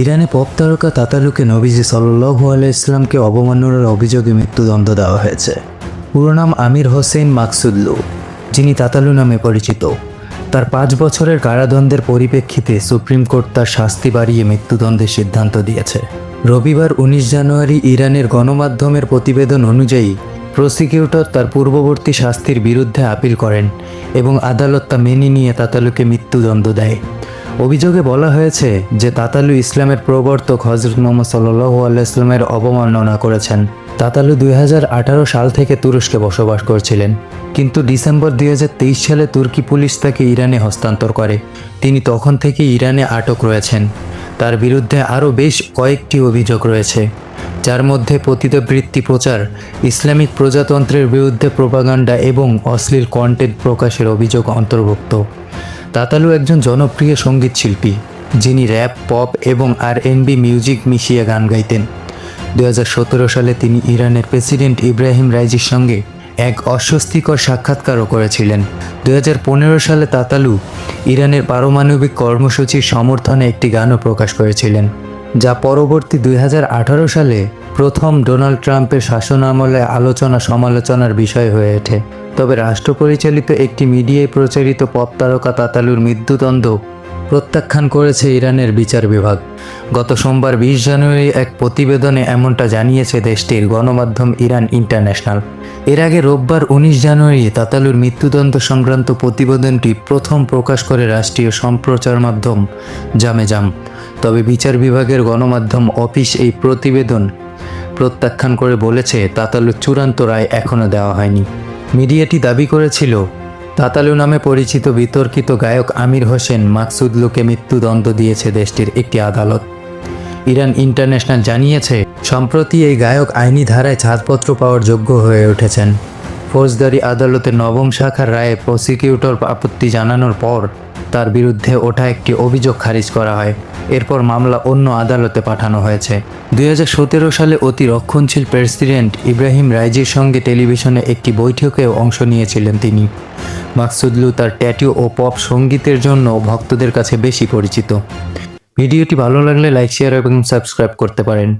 ইরানে পপ তারকা তাতালুকে নবীজি সাল্লু আলাই ইসলামকে অবমাননার অভিযোগে মৃত্যুদণ্ড দেওয়া হয়েছে। পুরো নাম আমির হোসেন মাকসুদ্লু, যিনি তাতালু নামে পরিচিত। তার পাঁচ বছরের কারাদণ্ডের পরিপ্রেক্ষিতে সুপ্রিম কোর্ট তার শাস্তি বাড়িয়ে মৃত্যুদণ্ডের সিদ্ধান্ত দিয়েছে। রবিবার উনিশ জানুয়ারি ইরানের গণমাধ্যমের প্রতিবেদন অনুযায়ী প্রসিকিউটর তার পূর্ববর্তী শাস্তির বিরুদ্ধে আপিল করেন এবং আদালত তা মেনে নিয়ে তাতালুকে মৃত্যুদণ্ড দেয়। অভিযোগে বলা হয়েছে যে তাতালু ইসলামের প্রবর্তক হজরত মোহাম্মদ সাল্লু আলাইসলামের অবমাননা করেছেন। তাতালু দুই হাজার আঠারো সাল থেকে তুরস্কে বসবাস করছিলেন, কিন্তু ডিসেম্বর দুই হাজার তেইশ সালে তুর্কি পুলিশ তাকে ইরানে হস্তান্তর করে। তিনি তখন থেকে ইরানে আটক রয়েছেন। তার বিরুদ্ধে আরও বেশ কয়েকটি অভিযোগ রয়েছে, যার মধ্যে পতিতবৃত্তি প্রচার, ইসলামিক প্রজাতন্ত্রের বিরুদ্ধে প্রোপাগান্ডা এবং অশ্লীল কন্টেন্ট প্রকাশের অভিযোগ অন্তর্ভুক্ত। তাতালু একজন জনপ্রিয় সংগীত শিল্পী, যিনি র্যাপ, পপ এবং আর এনবি মিউজিক মিশিয়ে গান গাইতেন। দুই হাজার সতেরো সালে তিনি ইরানের প্রেসিডেন্ট ইব্রাহিম রাইজির সঙ্গে এক অস্বস্তিকর সাক্ষাৎকারও করেছিলেন। দুই হাজার পনেরো সালে তাতালু ইরানের পারমাণবিক কর্মসূচির সমর্থনে একটি গানও প্রকাশ করেছিলেন, যা পরবর্তী দুই হাজার আঠারো সালে প্রথম ডোনাল্ড ট্রাম্পের শাসনামলে আলোচনা সমালোচনার বিষয় হয়ে ওঠে। তবে রাষ্ট্র পরিচালিত একটি মিডিয়ায় প্রচারিত পপ তারকা তাতালুর মৃত্যুদণ্ড প্রত্যাখ্যান করেছে ইরানের বিচার বিভাগ। গত সোমবার বিশ জানুয়ারি এক প্রতিবেদনে এমনটা জানিয়েছে দেশটির গণমাধ্যম ইরান ইন্টারন্যাশনাল। এর আগে রোববার উনিশ জানুয়ারি তাতালুর মৃত্যুদণ্ড সংক্রান্ত প্রতিবেদনটি প্রথম প্রকাশ করে রাষ্ট্রীয় সম্প্রচার মাধ্যম জামে জাম তবে বিচার বিভাগের গণমাধ্যম অফিস এই প্রতিবেদন প্রত্যাখ্যান করে বলেছে, তাতালুর চূড়ান্ত রায় এখনও দেওয়া হয়নি। মিডিয়াটি দাবি করেছিল, তাতালু নামে পরিচিত বিতর্কিত গায়ক আমির হোসেন মাকসুদলুকে মৃত্যুদণ্ড দিয়েছে দেশটির একটি আদালত। ইরান ইন্টারন্যাশনাল জানিয়েছে, সম্প্রতি এই গায়ক আইনি ধারায় ছাড়পত্র পাওয়ার যোগ্য হয়ে উঠেছেন। ফৌজদারি আদালতের নবম শাখার রায়ে প্রসিকিউটর আপত্তি জানানোর পর তার বিরুদ্ধে ওঠা একটি অভিযোগ খারিজ করা হয়। এরপর মামলা অন্য আদালতে পাঠানো হয়েছে। দুই হাজার সতেরো সালে অতি রক্ষণশীল প্রেসিডেন্ট ইব্রাহিম রাইজির সঙ্গে টেলিভিশনে একটি বৈঠকেও অংশ নিয়েছিলেন তিনি। মাকসুদলু তার ট্যাটু ও পপ সঙ্গীতের জন্য ভক্তদের কাছে বেশি পরিচিত। ভিডিওটি ভালো লাগলে লাইক, শেয়ার এবং সাবস্ক্রাইব করতে পারেন।